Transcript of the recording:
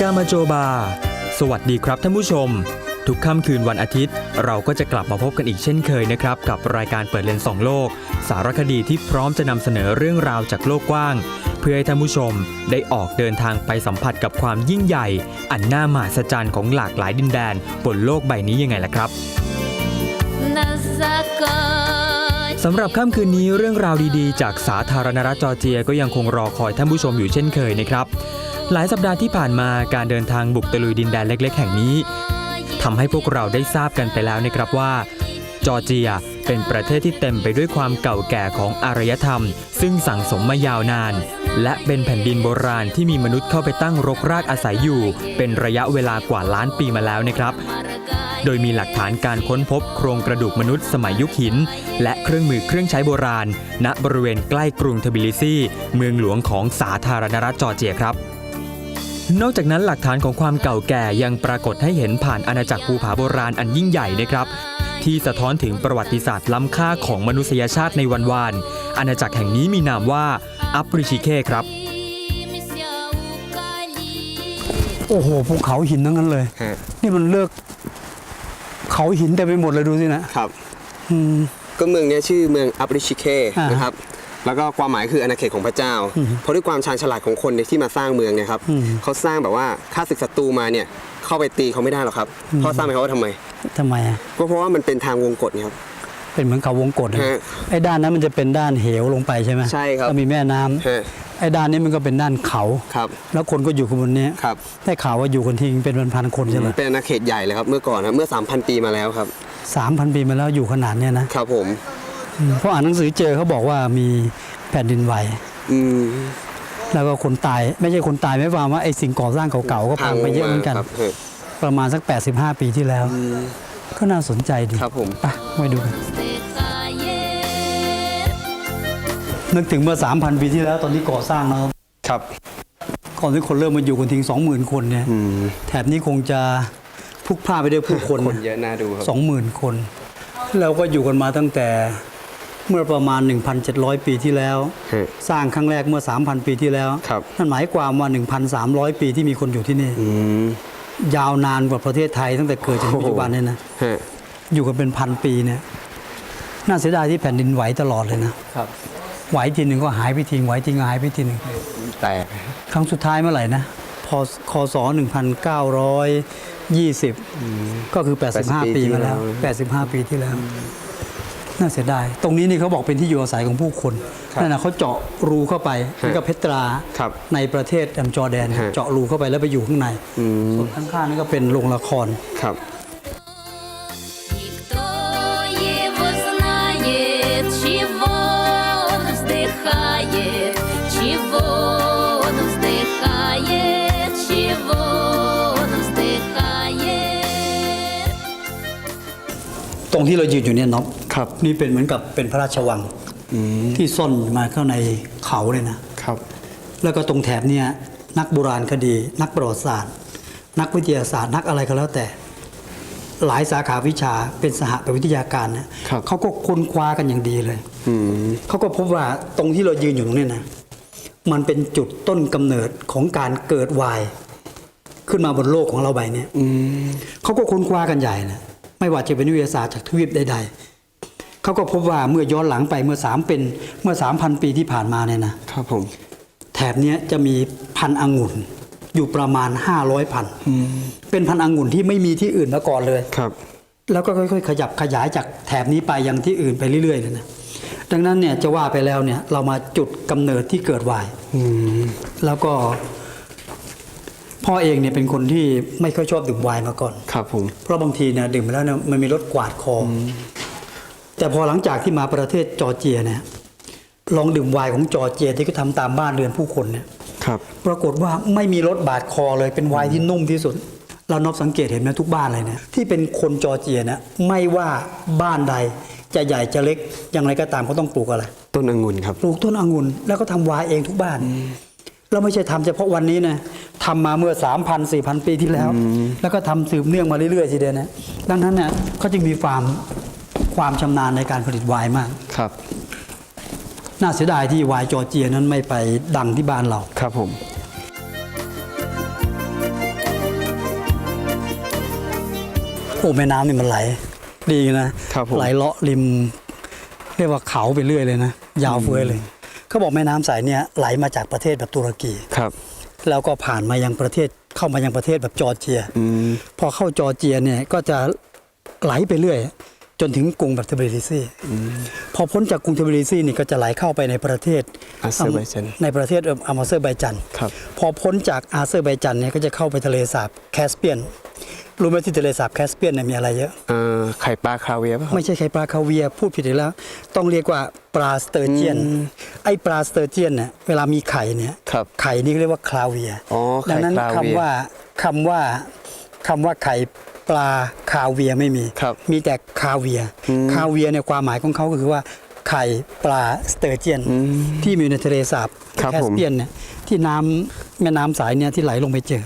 กามาโจบา สวัสดีครับท่านผู้ชม ทุกค่ำคืนวันอาทิตย์ เราก็จะกลับมาพบกันอีกเช่นเคยนะครับ กับรายการเปิดเลนสองโลก สารคดีที่พร้อมจะนำเสนอเรื่องราวจากโลกกว้าง เพื่อให้ท่านผู้ชมได้ออกเดินทางไปสัมผัสกับความยิ่งใหญ่ อันน่ามหัศจรรย์ของหลากหลายดินแดน บนโลกใบนี้ยังไงล่ะครับสำหรับค่ำคืนนี้เรื่องราวดีๆ จากสาธารณรัฐจอร์เจียก็ยังคงรอคอยท่านผู้ชมอยู่เช่นเคยนะครับ หลายสัปดาห์ที่ผ่านมาการเดินทางบุกตะลุยดินแดนเล็ก ๆ แห่งนี้ทำให้พวกเราได้ทราบกันไปแล้วนะครับว่า จอร์เจียเป็นประเทศที่เต็มไปด้วยความเก่าแก่ของอารยธรรม ซึ่งสั่งสมมายาวนาน และเป็นแผ่นดินโบราณที่มีมนุษย์เข้าไปตั้งรกรากอาศัยอยู่ เป็นระยะเวลากว่าล้านปีมาแล้วนะครับ โดยมีหลักฐานการค้นพบโครงกระดูกมนุษย์สมัยยุคหิน และเครื่องมือเครื่องใช้โบราณ ณบริเวณใกล้กรุงทบิลิซีเมืองหลวงของสาธารณรัฐจอร์เจียครับ นอกจากนั้นหลักฐานของความเก่าแก่ยังปรากฏให้เห็นผ่านอาณาจักรภูผาโบราณอันยิ่งใหญ่นะครับ ที่สะท้อนถึงประวัติศาสตร์ล้ำค่าของมนุษยชาติในวันวานอาณาจักรแห่งนี้มีนามว่าอัปริชิเคครับ โอ้โหภูเขาหินทั้งนั้นเลยนี่มันเลือก เขาหินแต่ไปหมดเลยดูสินะครับก็เมืองนี้ชื่อเมืองอัปริชิเคนะครับ แล้วก็ความหมายคืออาณาเขตของพระเจ้า เพราะด้วยความชาญฉลาดของคนเนี่ยที่มาสร้างเมืองเนี่ยครับอืมเขาสร้างแบบว่าข้าศึกศัตรูมาเนี่ยเข้าไปตีเขาไม่ได้หรอกครับเพราะทราบไหมครับว่าทำไมทำไมอะก็เพราะว่ามันเป็นทางวงกฏเนี่ยครับเป็นเหมือนเขาวงกฏนะฮะไอ้ด้านนั้นมันจะเป็นด้านเหวลงไปใช่ไหมใช่ครับแล้วมีแม่น้ำฮะไอ้ด้านนี้มันก็เป็นด้านเขาครับ แล้วคนก็อยู่กันบนนี้ครับได้ข่าวว่าอยู่กันทิ้งเป็นพันๆคนใช่ไหมเป็นอาณาเขตใหญ่เลยครับเมื่อก่อนนะเมื่อ 3,000 ปีมาแล้วครับสามพันปีมาแล้วอยู่ขนาดเนี้ยนะครับผมอืม พราะอ่านหนังสือเจอเขาบอกว่ามีแผ่นดินไหวแล้วก็คนตายไม่ใช่คนตายไม่ฟังว่าไอ้สิ่งก่อสร้างเก่าๆก็พังไปเยอะเหมือนกัน ประมาณสัก 85 ปีที่แล้ว ก็น่าสนใจดีครับผมไปไปดูกันนึกถึงเมื่อ 3,000 ปีที่แล้วตอนนี้ก่อสร้างแล้วครับก่อนที่คนเริ่มมาอยู่กันทิ้ง20,000 คนเนี่ยแถบนี้คงจะพุกพล่านไปด้วยผู้คนคนเยอะน่าดูครับ20,000 คน แล้วก็อยู่กันมาตั้งแต่ เมื่อประมาณ 1,700 ปีที่แล้วฮะสร้างครั้งแรกเมื่อ 3,000 ปีที่แล้วครับนั่นหมายความว่า 1,300 ปีที่มีคนอยู่ที่นี่อืมยาวนานกว่าประเทศไทยตั้งแต่เกิดจนปัจจุบันเนี่ยนะฮะอยู่กันเป็นพันปีเนี่ยน่าเสียดายที่แผ่นดินไหวตลอดเลยนะครับไหวทีหนึ่งก็หายไปทีไหวทีก็หายไปทีหนึ่งแตกครั้งสุดท้ายเมื่อไหร่นะพคศ1920 ก็คือ 85 ปีมาแล้ว 85 ปีที่แล้ว น่าเสียดาย ตรงนี้นี่เขาบอกเป็นที่อยู่อาศัยของผู้คนนั่นนะเขาเจาะรูเข้าไปนี่ก็เพชตราในประเทศจอร์แดน เจาะรูเข้าไปแล้วไปอยู่ข้างในส่วนข้างๆนี่ก็เป็นโรงละครครับรงที่เรายืนอยู่เนี่ยน็อป ครับ นี่เป็นเหมือนกับเป็นพระราชวังอืมที่ซ่อนมาเข้าในเขาเลยนะครับ แล้วก็ตรงแถบเนี่ยนักโบราณคดี นักประวัติศาสตร์ นักวิทยาศาสตร์ นักอะไรก็แล้วแต่ หลายสาขาวิชาเป็นสหประวิทยาการนะครับเขาก็ค้นคว้ากันอย่างดีเลยอืมเขาก็พบว่าตรงที่เรายืนอยู่ตรงเนี้นะมันเป็นจุดต้นกำเนิดของการเกิดวายขึ้นมาบนโลกของเราใบเนี้ยอืมเขาก็ค้นคว้ากันใหญ่นะไม่ว่าจะเป็นวิทยาศาสตร์จากทวีปใดๆ เขาก็พบว่าเมื่อย้อนหลังไปเมื่อสามเป็นเมื่อสามพันปีที่ผ่านมาเนี่ยนะครับผมแถบเนี้ยจะมีพันธุ์องุ่นอยู่ประมาณ500พันธุ์เป็นพันธุ์องุ่นที่ไม่มีที่อื่นมาก่อนเลยครับ แล้วก็ค่อยๆ ขยับขยายจากแถบนี้ไปยังที่อื่นไปเรื่อยๆเลยนะดังนั้นเนี่ยจะว่าไปแล้วเนี่ยเรามาจุดกำเนิดที่เกิดวายอืมแล้วก็พ่อเองเนี่ยเป็นคนที่ไม่ค่อยชอบดื่มไวน์มาก่อน ครับผม เพราะบางทีเนี่ยดื่มไปแล้วเนี่ยมันมีรสกวาดคออ แต่พอหลังจากที่มาประเทศจอร์เจียเนี่ยลองดื่มไวน์ของจอร์เจียที่เขาทำตามบ้านเรือนผู้คนเนี่ยครับปรากฏว่าไม่มีรสบาดคอเลยเป็นไวน์ที่นุ่มที่สุด เรานอบสังเกตเห็นไหมทุกบ้านเลยเนี่ยที่เป็นคนจอร์เจียนะไม่ว่าบ้านใดจะใหญ่จะเล็กอย่างไรก็ตามเขาต้องปลูกอะไรต้นองุ่นครับปลูกต้นองุ่นแล้วก็ทำไวน์เองทุกบ้านเราไม่ใช่ทำเฉพาะวันนี้นะทำมาเมื่อ 3,000 4,000 ปีที่แล้ว แล้วก็ทำสืบเนื่องมาเรื่อยๆทีเดียวนะดังนั้นเนี่ยเขาจึงมีความ ความชำนาญในการผลิตไวน์มากครับน่าเสียดายที่ไวน์จอร์เจียนั้นไม่ไปดังที่บ้านเราครับผมโอ้แม่น้ำนี่มันไหล ดีนะไหลเลาะริม เรียกว่าเขาไปเรื่อยเลยนะ ยาวเฟือยเลยเขาบอกแม่น้ำสายเนี่ยไหลมาจากประเทศแบบตุรกีครับ แล้วก็ผ่านมายังประเทศเข้ามายังประเทศแบบจอร์เจียอพอเข้าจอร์เจียเนี่ยก็จะไหลไปเรื่อย จนถึงกรุงแบบเทบิลิซีพอพ้นจากกรุงเทบิลิซีนี่ก็จะไหลเข้าไปในประเทศอาเซอร์ไบจันในประเทศอามาเซอร์ไบจันครับพอพ้นจากอาเซอร์ไบจันเนี่ยก็จะเข้าไปทะเลสาบแคสเปียนรู้ไหมที่ทะเลสาบแคสเปียนเนี่ยมีอะไรเยอะเอ่อไข่ปลาคาเวียร์ป่ะครับไม่ใช่ไข่ปลาคาเวียร์พูดผิดอีกแล้ว ต้องเรียกว่าปลาสเตอร์เจียน ไอ้ปลาสเตอร์เจียนเนี่ยเวลามีไข่เนี่ยครับไข่นี่เรียกว่าคลาเวียร์อ๋อไข่ดันั้นคลาเวียร์คำว่าคำว่าคำว่าไข่ ปลาคาเวียร์ไม่มี ครับมีแต่คาเวียร์อืมคาเวียร์เนี่ยความหมายของเขาก็คือว่าไข่ปลาสเตอร์เจียนอืมที่มีอยู่ในทะเลสาบครับแคสผม เปียนเนี่ยที่น้ำแม่น้ำสายเนี่ยที่ไหลลงไปเจอ